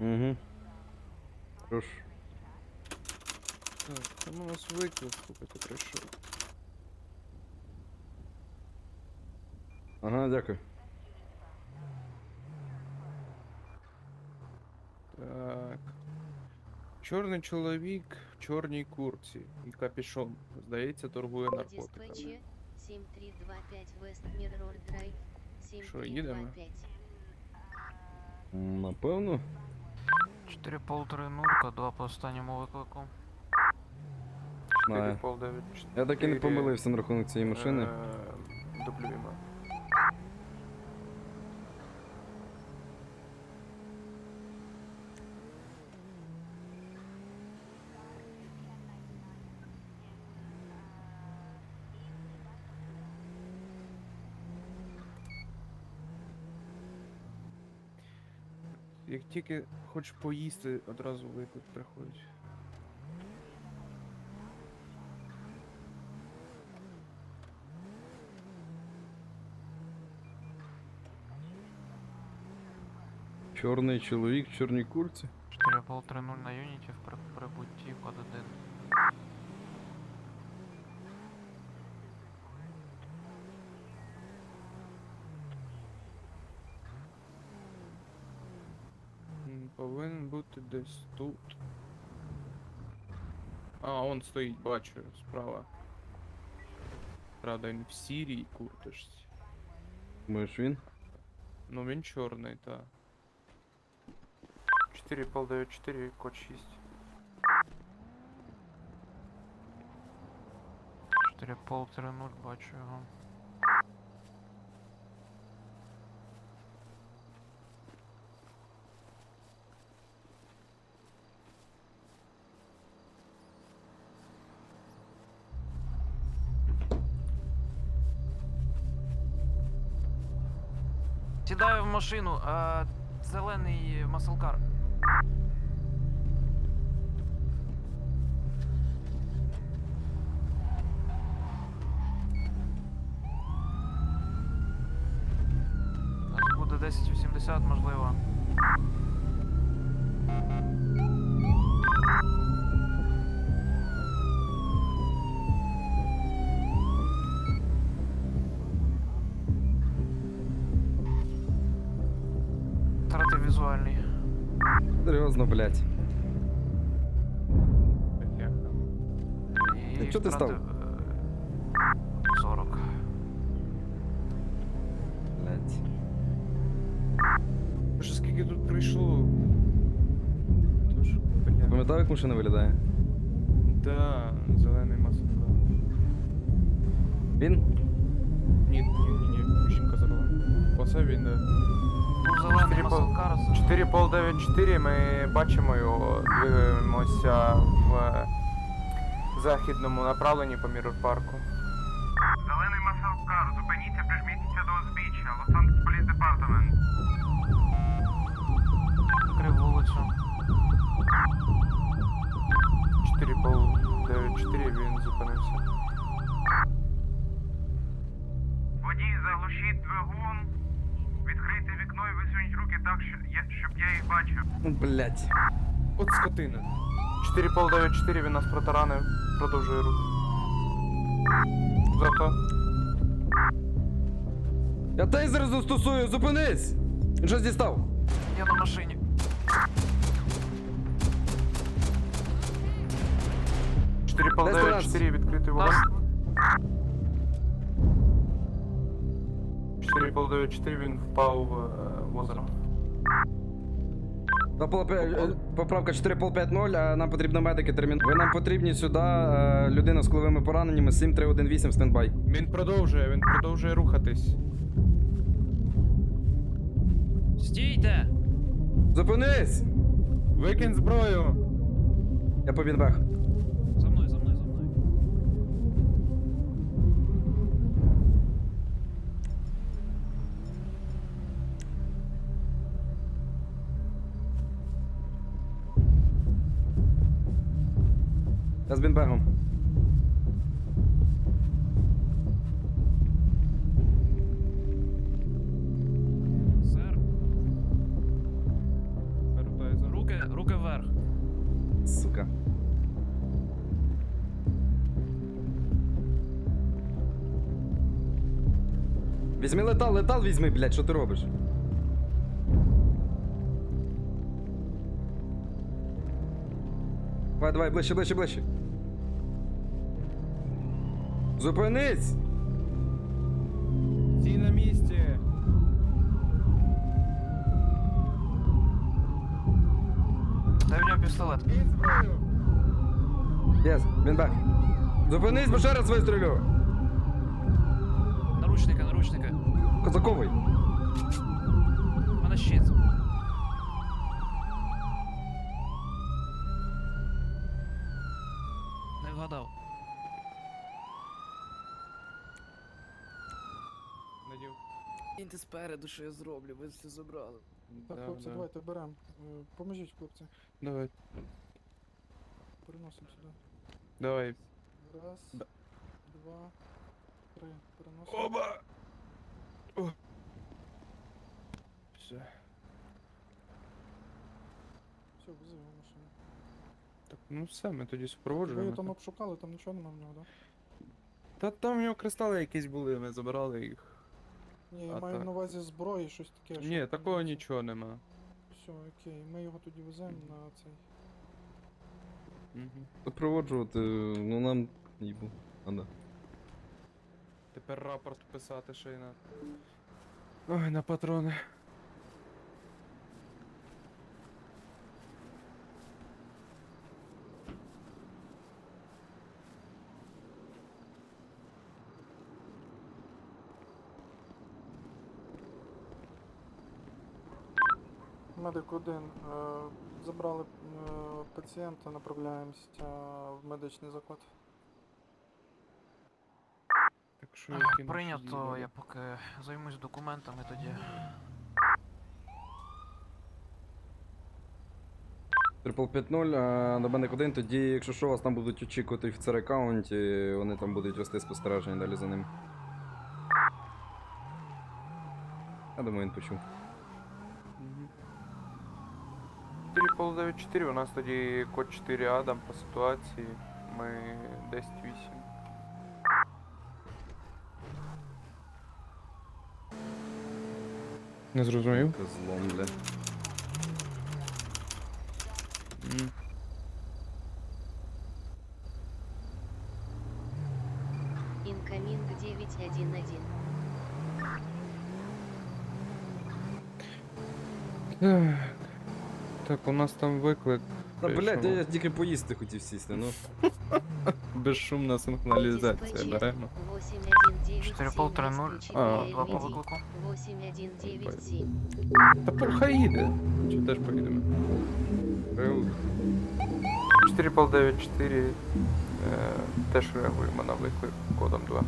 Угу. Хорош. Так, там у нас виклик, слухайте, прийшов. Ага, дякую. Так. Чорний чоловік в чорній курці і капішон. Здається, торгує наркотиками. Диспетчер 7325 West Mirror Drive. Що, їдемо? 7325. М, Напевно. 4 полтори нулька, 2 по останньому виклику. Знаю. 4,9. Я так і не помилився на рахунок цієї машини. Е, Дублюємо. Як тільки хочеш поїсти, одразу виклик приходить. Чорний чоловік в чорній курці. 4 полтори нуль на юніті в при- прибутті код 1. Повинен бути десь тут. А, он стоїть, бачу, справа. Правда, він в сірій курточці. Думаєш він? Ну він чорний, та. 4 пол 94 код 6. 4 полтори нуль, бачу його. Сідаю в машину, а, зелений маслкар. У нас буде 1080, можливо. Серйозно, блядь. Бляха. І Та чо ти став? втратив, е, 40. Блядь. Боже, скільки тут прийшло. Тож, бля. Пам'ятав, як машина виглядає? Да, зелений масок. Він? Ні, ні, ні, ні, жінка забула. Оце він. е, Був Зелений Чотири пол- маслкар. 4 пол 94 ми бачимо його, двигаємося в західному направленні по Міррор парку. Зелений маселкар, зупиніться, прижміться до узбіччя. Лос-Анджелес Поліс Департамент. Крив вулицю. 4 пол 94 він зупинився. Водій, заглушіть двигун. Відкрийте вікно і висуніть руки так, що я- щоб я їх бачив. Ну, Блядь. От скотина. 4 пол 94 він нас протаранив, продовжує рух. Зато. Я тейзер застосую, зупинись! Він щось дістав. Я на машині. Чотири пол Десь 94 відкритий вогонь. Нас 4 пол 94 він впав е, в озеро. Та пол- е, Поправка 4550, а нам потрібно медики термін. Ви нам потрібні сюди, е, людина з коловими пораненнями 7318 стендбай. Він продовжує, він продовжує рухатись. Стійте! Зупинись! Викинь зброю! Я по відбег. Я з бінбегом. Вертаю за руль. Руки вверх. Сука. Візьми летал, летал візьми, блядь, що ти робиш? Давай, давай, ближче, ближче, ближче. Зупинись! Стій на місці. Дай в нього пістолет. Єс, він бак. Зупинись, бо ще раз вистрілю! Наручники, наручники. Козаковий. Кіньте спереду, що я зроблю, ви все забрали. Так, Да, хлопці, да. давайте беремо. Поможіть, хлопці. Давай, Переносимо сюди. давай. Раз, Да. два, три. Переносимо. Оба! О. Все. Все, визиваємо машину. Так, ну все, ми тоді Ви супроводжуємо. його там обшукали, там нічого нема в нього, да? Та там в нього кристали якісь були, ми забирали їх. Ні, я А маю так. на увазі зброї, щось таке. Ні, такого нічого нема. Все, окей, ми його тоді веземо на цей. Угу. Супроводжувати, ну нам їбу. А да. Тепер рапорт писати ще й на. Ой, на патрони. Медик один. Е, забрали е, пацієнта, направляємося в медичний заклад. Так що наші Прийнято, я поки займусь документами тоді. Трипл 5-0, а на мене один, тоді, якщо що, вас там будуть очікувати офіцери каунті, вони там будуть вести спостереження далі за ним. Я думаю, він почув. 4,94, у нас тоді код 4 Адам по ситуації. Ми 10-8. Не зрозумів? Козлом, бля. Инкоминг 911. Так. Так, у нас там виклик. Та блядь, я тільки поїсти хотів сісти, ну. Безшумна синхроналізація беремо. 8197 4 полтора нуль. А, Два по виклику. 8197. Та по- хай їде. Чи теж поїдемо? Реу. 4,94 е, теж реагуємо на виклик кодом 2.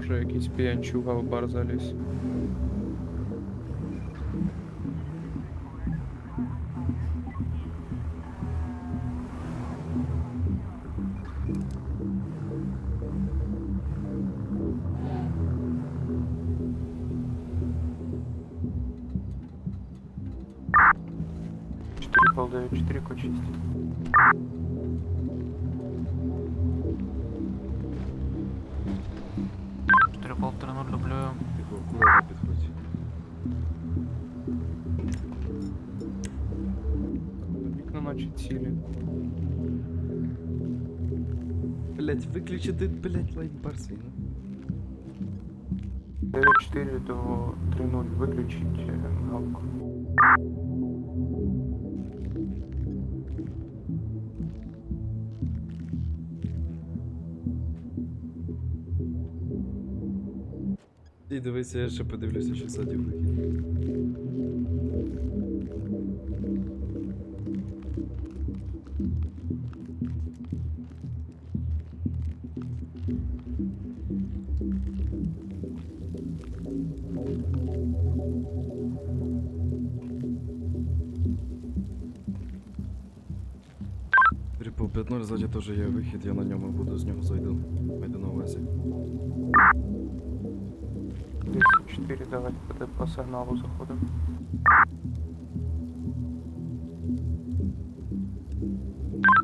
Може якийсь п'янчуга в бар заліз. Блять, виключити, блять, лайтбар свій, ну. 9-4 до 3-0 виключить е, галку. І дивися, я ще подивлюся, що саді вихід. По 5-0 ззаді теж є вихід, я на ньому буду, з нього зайду. Майду на увазі. 10-4, давайте по, по сигналу заходимо.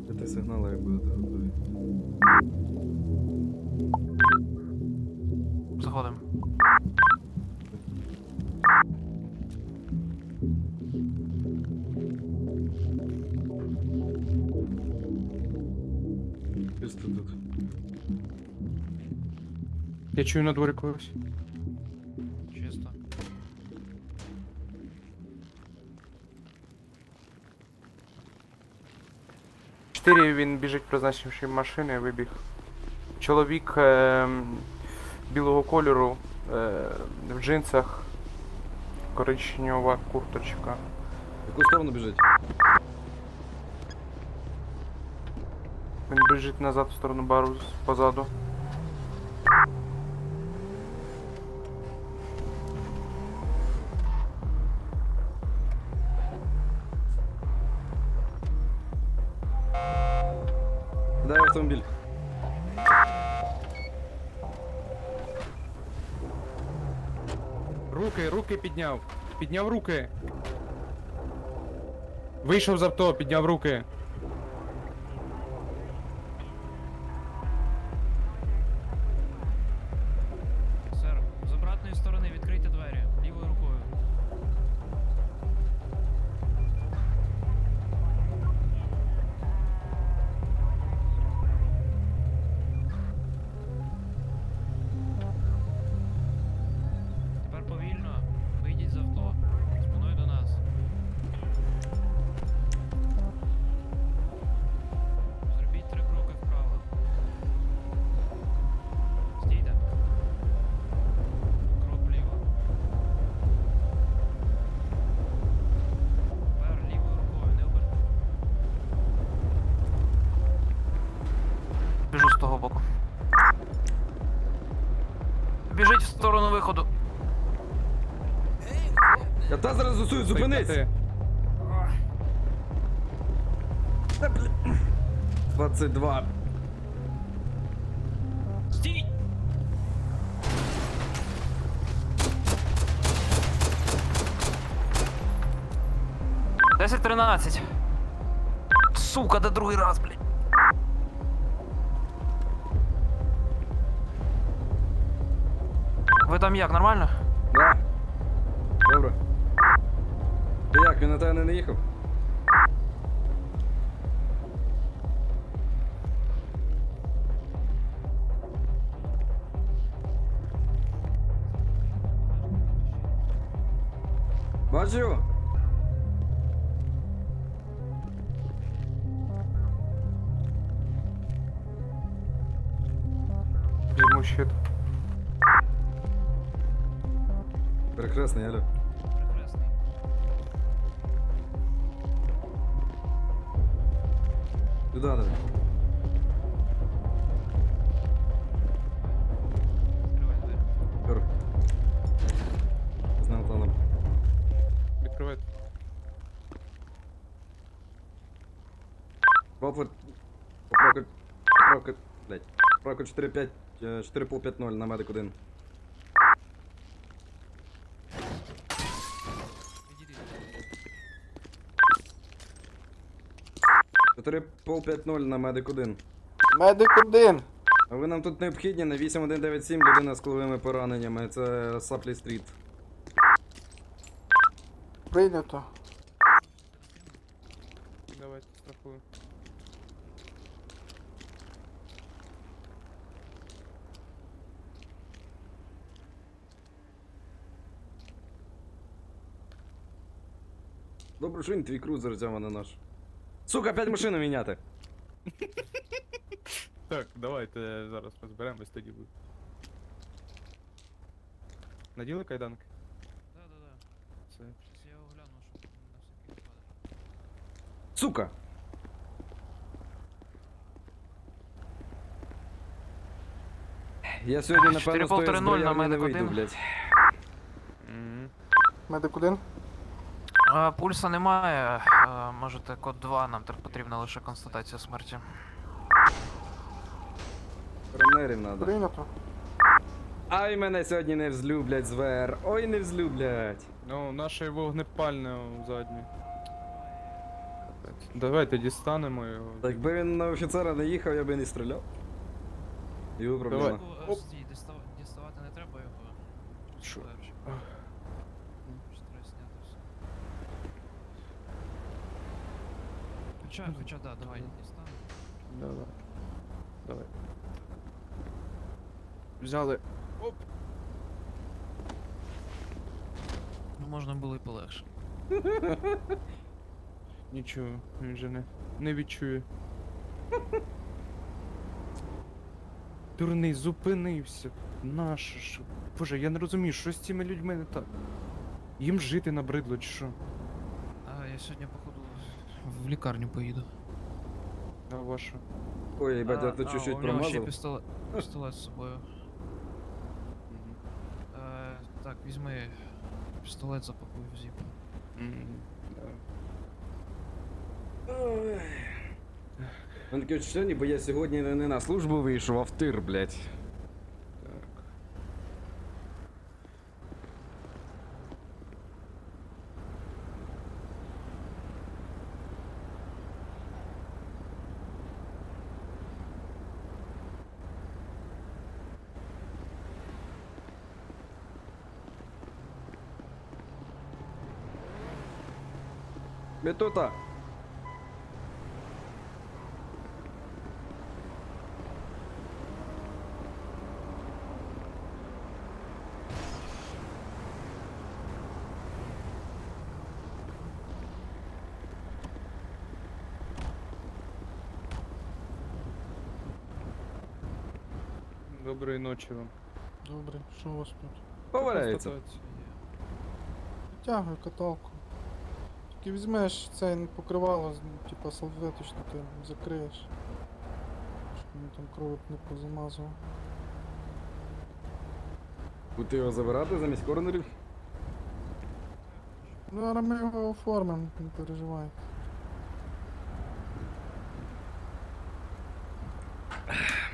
Дайте сигнали, як будете готові. Чую на дворі когось. Чисто. Чотири він біжить, призначивши машини, вибіг. Чоловік е, білого кольору е, в джинсах, коричнева курточка. В яку сторону біжить? Він біжить назад в сторону бару позаду. Підняв. Підняв руки. Вийшов з авто, підняв руки. Та зусую, 22. Стій! Десять тринадцять. Сука, де другий раз, блядь. Ви там як, нормально? Да. Ти як, він на тебе не їхав? Бачу? Йому щит. Перехресний, алло. Сюди давай. Відкривай двері. Пер. Планом. Відкривайте. Воплер. Проко. Проко. Блять. Проко 4-5. 4,5-0 на медик 1. 4,5-0 на медик 1. Медик один! А ви нам тут необхідні на 8197 людина з коловими пораненнями. Це Саплі Стріт. Прийнято. Давайте страхуємо. Добре, що він твій крузер взяв, а не наш. Сука, опять машину міняти. Так, давайте зараз розберемось тоді буде. Наділи кайданки? Да, да, да. Все. Щас я огляну, щоб на всякий випадок. Сука! Я сьогодні, напевно, з тої 4,5-0 на не медик вийду, один. блядь. Медик один. А, пульса немає. А, можете код 2, нам так потрібна лише констатація смерті. Коронерів надо. Прийнято. Ай, мене сьогодні не взлюблять з ВР. Ой, не взлюблять. Ну, наше вогнепальне заднє. Давайте дістанемо його. Так якби він на офіцера не їхав, я би не стріляв. Його проблема. Оп. Стій, діставати не треба його. Що? Треба зняти все. Хоча, хоча, да, давай дістанемо. Давай. Давай. Взяли. Оп. Ну можна було і полегше. Нічого, він же не, не відчує. Дурний, зупинився. Наше ж. Боже, я не розумію, що з цими людьми не так. Їм жити набридло чи що? А я сьогодні, походу, в лікарню поїду. А ваша? Ой, їбать, я тут чуть-чуть у нього ще промазав. пістолет, пістолет з собою. Е, так, візьми пістолет, запакуй в зіп. Мгм, да. Ой. Він таке відчуття, ніби я сьогодні не не на службу вийшов, а в тир, блядь. Бетута. Доброї ночі вам. Добре, що у вас тут? Поваляється. Тягую каталку. Тільки візьмеш це покривало, типа салфеточно ти закриєш. Щоб він там крові не позамазував. Будете його забирати замість коронерів? Ну, зараз ми його оформимо, не переживай.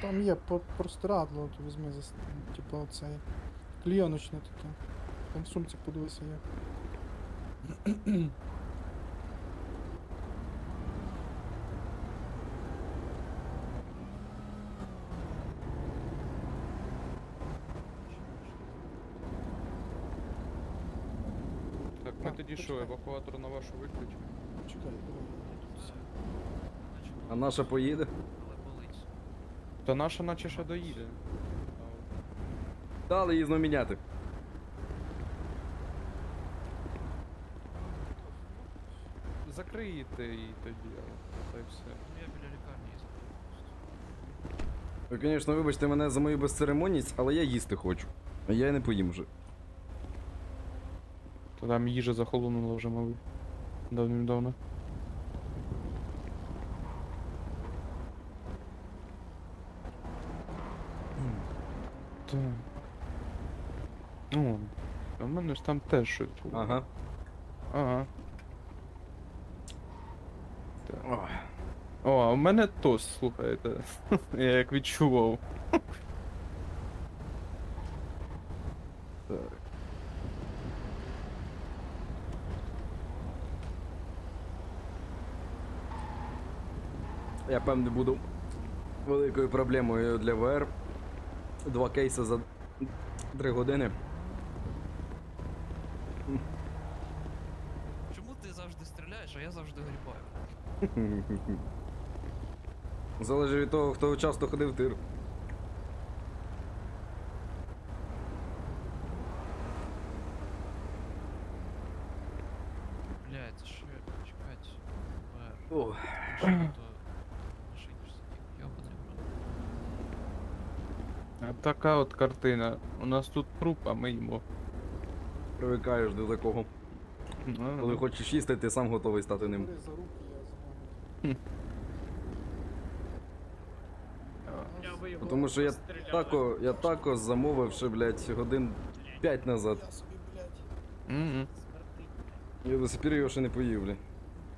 Там є по- простирадло, то візьми за с- типа оцей. Клійоночне таке. Там в сумці подивися є. Ми Так, тоді що, почекай. евакуатор на вашу виключимо? Чекай. А наша поїде? Та наша наче ще доїде. Дали її знов міняти. Закриєте її тоді, а, та й все. Ну я біля лікарні і Ви, звісно, вибачте мене за мою безцеремонність, але я їсти хочу. А я й не поїм вже. То там їжа захолонула вже, мабуть. Давним-давно. Так. А в мене ж там теж щось було. Ага. Ага. Ох. О, а в мене тост, слухайте. Я як відчував. Певне буду великою проблемою для ВР. Два кейси за три години. Чому ти завжди стріляєш, а я завжди грібаю? Залежить від того, хто часто ходив в тир. Блядь, це що я чекать? Вер. Ох. Що то машині ж сидів, йобаний в рот. А така от картина. У нас тут труп, а ми їмо. Привикаєш до такого. Ну, Коли хочеш їсти, ти сам готовий стати ним. За руки, я. Тому що я тако, я тако замовив ще, блядь, годин 5 назад. Я собі, блядь, Мгм. Я до сих пір його ще не поїв, блядь.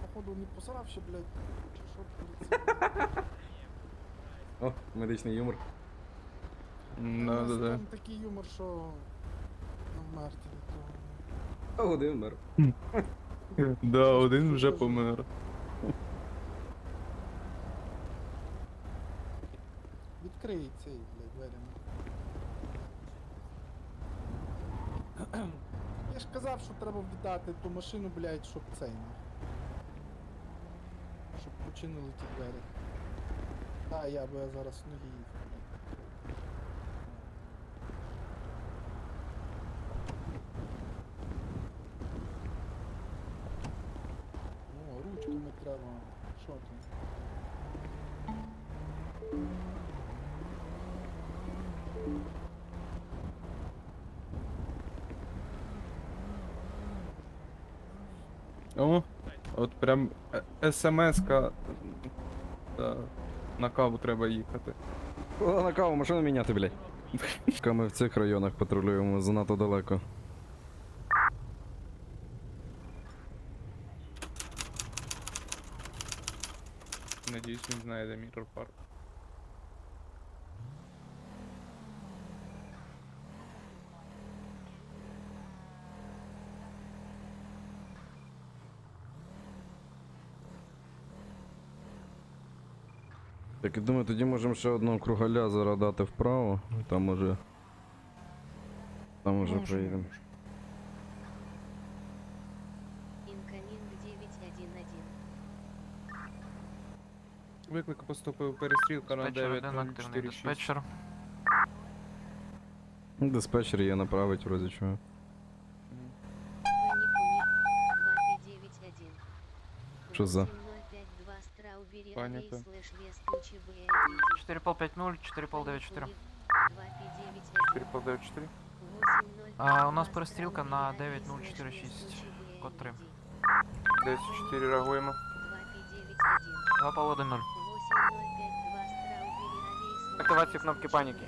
Походу не посрав ще, блядь. Чи що перед? О, медичний юмор. Ну, да, да. Там такий юмор, що ну, вмерти від того. А один вмер. Да, один вже помер. Відкрий цей, блядь, двері. Я ж казав, що треба віддати ту машину, блядь, щоб цей нахуй. Щоб починили ті двері. Та, я, бо я зараз ноги їх, блядь. О, Що? О, от прям смс-ка. Да. На каву треба їхати. О, на каву машину міняти, блядь. Ми в цих районах патрулюємо занадто далеко. Надіюсь, він знає, де Міррор Парк. Так, я думаю, тоді можемо ще одного кругаля зараз дати вправо. Там може. Там уже Можемо. Виклик поступив перестрілка на Диспетчер один активний 9046. диспетчер. Диспетчер є направить, вроді чого. Паникумир 291. Що за? 8052 Страубери Паника. Аллей слэш Вестучи БНД. 4 пол 5-0, 4 пол 9-4. 291. 4594. А, у нас перестрілка на 9046, код 3. 10-4 реагуємо. 2 пол 1-0. 8052 Страубери Аллей Активація кнопки паніки.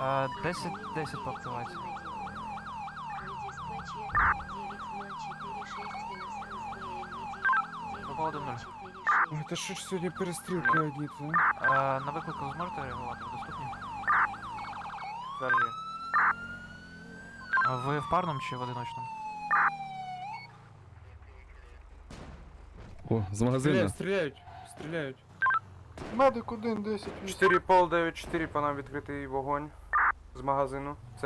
А, 10 10 по активації. Попало до нуль. Ой, та що ж сьогодні перестрілки одні, це? А, на виклику зможете реагувати? Ви доступні? Стверджую. А ви в парному чи в одиночному? О, з магазину. Стріляють, стріляють, стріляють. Медик 1, 10, 8. 4 пол 9-4 по нам відкритий вогонь з магазину. Це